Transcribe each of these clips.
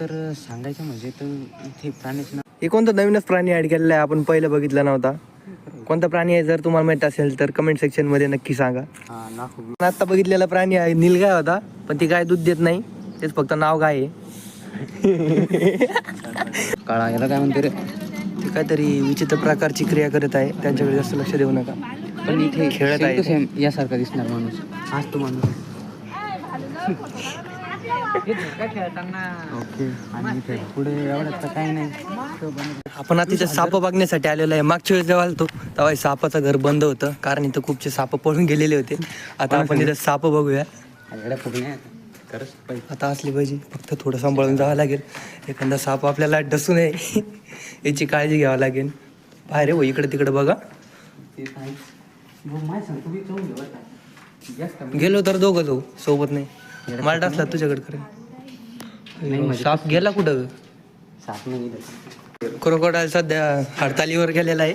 तर सांगायचं म्हणजे तर इथे प्राणीच हे कोणतं नवीनच प्राणी ॲड केलेलं आहे? आपण पहिलं बघितला नव्हता. कोणता प्राणी आहे? जर तुम्हाला माहीत असेल तर कमेंट सेक्शनमध्ये नक्की सांगा. आता बघितलेला प्राणी आहे नीलगाय होता पण ती काय दूध देत नाही. तेच फक्त नाव काय आहे. काळा याला काय म्हणते रे? ती काहीतरी विचित्र प्रकारची क्रिया करत आहे. त्यांच्याकडे जास्त लक्ष देऊ नका. पण इथे खेळत आहे. सेम यासारखा दिसणार माणूस. हाच तो माणूस ओके. आणि इथे पुढे एवढ्यात तर काही नाही. आपण आता तिथे साप बघण्यासाठी आलेलो आहे. मागच्या वेळेस जेव्हा आलतो तेव्हा हे सापाचं घर बंद होतं. कारण इथं खूपचे साप पळून गेलेले होते. आता आपण इथं साप बघूया. खरंच पाहिजे आता असली पाहिजे. फक्त थोडं सांभाळून जावं लागेल. एखादा साप आपल्याला डसू नये. याची काळजी घ्यावी लागेल. बाहेर हो इकडे तिकडे बघा. गेलो तर दोघं जाऊ. सोबत नाही. मला डसला तुझ्याकडे खरं. साप गेला कुठं? साप नाही क्रोकोडाईल सध्या हडतालीवर गेलेला आहे.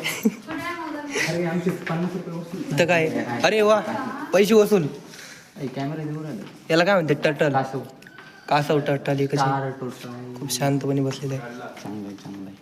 इथं काय? अरे वा पैसे वसूल. याला काय म्हणते टटल कासव. टटाली खूप शांतपणे बसलेलं आहे. चांगलं आहे चांगलं आहे.